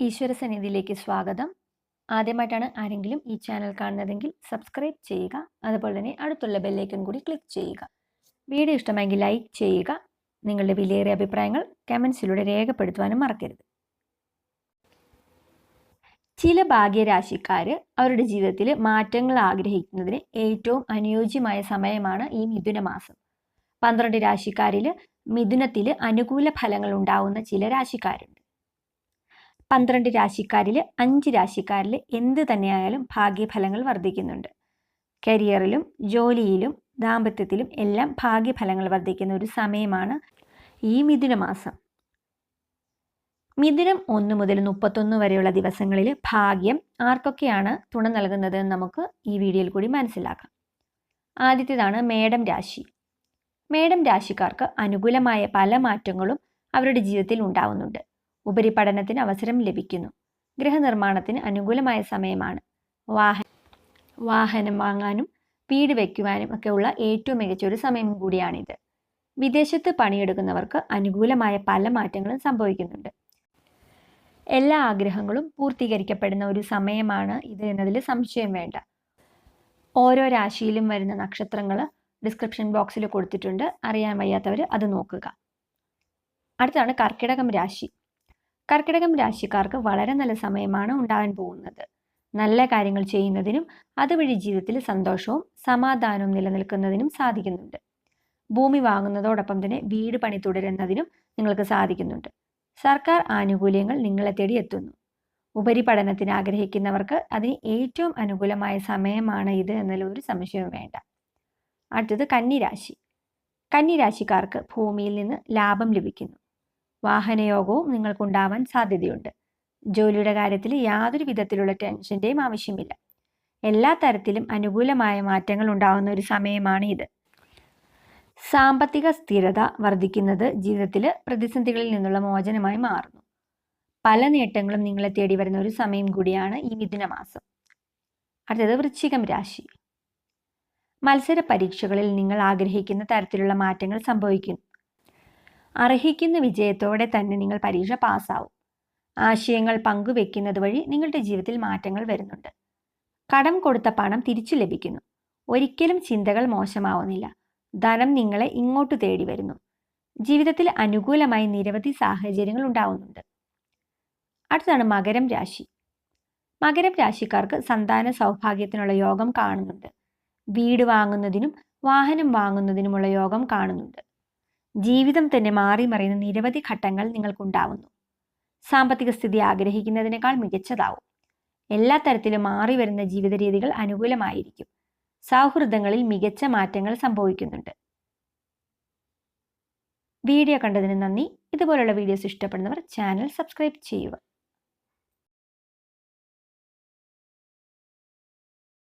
ഈശ്വര സന്നിധിയിലേക്ക് സ്വാഗതം. ആദ്യമായിട്ടാണ് ആരെങ്കിലും ഈ ചാനൽ കാണുന്നതെങ്കിൽ സബ്സ്ക്രൈബ് ചെയ്യുക. അതുപോലെ തന്നെ അടുത്തുള്ള ബെല്ലൈക്കൺ കൂടി ക്ലിക്ക് ചെയ്യുക. വീഡിയോ ഇഷ്ടമായെങ്കിൽ ലൈക്ക് ചെയ്യുക. നിങ്ങളുടെ വിലയേറിയ അഭിപ്രായങ്ങൾ കമൻസിലൂടെ രേഖപ്പെടുത്തുവാനും മറക്കരുത്. ചില ഭാഗ്യരാശിക്കാർ അവരുടെ ജീവിതത്തിൽ മാറ്റങ്ങൾ ആഗ്രഹിക്കുന്നതിന് ഏറ്റവും അനുയോജ്യമായ സമയമാണ് ഈ മിഥുന മാസം. പന്ത്രണ്ട് രാശിക്കാരിൽ മിഥുനത്തിൽ അനുകൂല ഫലങ്ങൾ ഉണ്ടാവുന്ന ചില രാശിക്കാരുണ്ട്. പന്ത്രണ്ട് രാശിക്കാരിൽ അഞ്ച് രാശിക്കാരിൽ എന്ത് തന്നെയായാലും ഭാഗ്യഫലങ്ങൾ വർദ്ധിക്കുന്നുണ്ട്. കരിയറിലും ജോലിയിലും ദാമ്പത്യത്തിലും എല്ലാം ഭാഗ്യഫലങ്ങൾ വർദ്ധിക്കുന്ന ഒരു സമയമാണ് ഈ മിഥുന മാസം. മിഥുനം ഒന്ന് മുതൽ മുപ്പത്തൊന്ന് വരെയുള്ള ദിവസങ്ങളിൽ ഭാഗ്യം ആർക്കൊക്കെയാണ് തുണ നൽകുന്നത് നമുക്ക് ഈ വീഡിയോയിൽ കൂടി മനസ്സിലാക്കാം. ആദ്യത്തേതാണ് മേഡം രാശി. മേഡം രാശിക്കാർക്ക് അനുകൂലമായ പല മാറ്റങ്ങളും അവരുടെ ജീവിതത്തിൽ ഉണ്ടാവുന്നുണ്ട്. ഉപരിപഠനത്തിന് അവസരം ലഭിക്കുന്നു. ഗൃഹനിർമ്മാണത്തിന് അനുകൂലമായ സമയമാണ്. വാഹ വാഹനം വാങ്ങാനും വീട് വയ്ക്കുവാനും ഒക്കെ ഉള്ള ഏറ്റവും മികച്ച ഒരു സമയം കൂടിയാണിത്. വിദേശത്ത് പണിയെടുക്കുന്നവർക്ക് അനുകൂലമായ പല മാറ്റങ്ങളും സംഭവിക്കുന്നുണ്ട്. എല്ലാ ആഗ്രഹങ്ങളും പൂർത്തീകരിക്കപ്പെടുന്ന ഒരു സമയമാണ് ഇത് എന്നതിൽ സംശയം വേണ്ട. ഓരോ രാശിയിലും വരുന്ന നക്ഷത്രങ്ങൾ ഡിസ്ക്രിപ്ഷൻ ബോക്സിൽ കൊടുത്തിട്ടുണ്ട്. അറിയാൻ വയ്യാത്തവർ അത് നോക്കുക. അടുത്താണ് കർക്കിടകം രാശി. കർക്കിടകം രാശിക്കാർക്ക് വളരെ നല്ല സമയമാണ് ഉണ്ടാവാൻ പോകുന്നത്. നല്ല കാര്യങ്ങൾ ചെയ്യുന്നതിനും അതുവഴി ജീവിതത്തിൽ സന്തോഷവും സമാധാനവും നിലനിൽക്കുന്നതിനും സാധിക്കുന്നുണ്ട്. ഭൂമി വാങ്ങുന്നതോടൊപ്പം തന്നെ വീട് പണി തുടരുന്നതിനും നിങ്ങൾക്ക് സാധിക്കുന്നുണ്ട്. സർക്കാർ ആനുകൂല്യങ്ങൾ നിങ്ങളെ തേടി എത്തുന്നു. ഉപരിപഠനത്തിന് ആഗ്രഹിക്കുന്നവർക്ക് അതിന് ഏറ്റവും അനുകൂലമായ സമയമാണ് ഇത് എന്നതിൽ ഒരു സംശയവും വേണ്ട. അടുത്തത് കന്നിരാശി. കന്നിരാശിക്കാർക്ക് ഭൂമിയിൽ നിന്ന് ലാഭം ലഭിക്കുന്നു. വാഹനയോഗവും നിങ്ങൾക്കുണ്ടാവാൻ സാധ്യതയുണ്ട്. ജോലിയുടെ കാര്യത്തിൽ യാതൊരു വിധത്തിലുള്ള ടെൻഷന്റെയും ആവശ്യമില്ല. എല്ലാ തരത്തിലും അനുകൂലമായ മാറ്റങ്ങൾ ഉണ്ടാകുന്ന ഒരു സമയമാണ് ഇത് സാമ്പത്തിക സ്ഥിരത വർദ്ധിക്കുന്നത് ജീവിതത്തിൽ പ്രതിസന്ധികളിൽ നിന്നുള്ള മോചനമായി മാറുന്നു. പല നേട്ടങ്ങളും നിങ്ങളെ തേടി വരുന്ന ഒരു സമയം കൂടിയാണ് ഈ മിഥുന മാസം. അടുത്തത് വൃശ്ചികം രാശി. മത്സര പരീക്ഷകളിൽ നിങ്ങൾ ആഗ്രഹിക്കുന്ന തരത്തിലുള്ള മാറ്റങ്ങൾ സംഭവിക്കുന്നു. അർഹിക്കുന്ന വിജയത്തോടെ തന്നെ നിങ്ങൾ പരീക്ഷ പാസ്സാവും. ആശയങ്ങൾ പങ്കുവെക്കുന്നത് വഴി നിങ്ങളുടെ ജീവിതത്തിൽ മാറ്റങ്ങൾ വരുന്നുണ്ട്. കടം കൊടുത്ത പണം തിരിച്ചു ലഭിക്കുന്നു. ഒരിക്കലും ചിന്തകൾ മോശമാവുന്നില്ല. ധനം നിങ്ങളെ ഇങ്ങോട്ട് തേടി വരുന്നു. ജീവിതത്തിൽ അനുകൂലമായി നിരവധി സാഹചര്യങ്ങൾ ഉണ്ടാവുന്നുണ്ട്. അടുത്താണ് മകരം രാശി. മകരം രാശിക്കാർക്ക് സന്താന സൗഭാഗ്യത്തിനുള്ള യോഗം കാണുന്നുണ്ട്. വീട് വാങ്ങുന്നതിനും വാഹനം വാങ്ങുന്നതിനുമുള്ള യോഗം കാണുന്നുണ്ട്. ജീവിതം തന്നെ മാറി മറിയുന്ന നിരവധി ഘട്ടങ്ങൾ നിങ്ങൾക്കുണ്ടാവുന്നു. സാമ്പത്തിക സ്ഥിതി ആഗ്രഹിക്കുന്നതിനേക്കാൾ മികച്ചതാവും. എല്ലാ തരത്തിലും മാറി വരുന്ന ജീവിത രീതികൾ അനുകൂലമായിരിക്കും. സൗഹൃദങ്ങളിൽ മികച്ച മാറ്റങ്ങൾ സംഭവിക്കുന്നുണ്ട്. വീഡിയോ കണ്ടതിന് നന്ദി. ഇതുപോലുള്ള വീഡിയോസ് ഇഷ്ടപ്പെടുന്നവർ ചാനൽ സബ്സ്ക്രൈബ് ചെയ്യുക.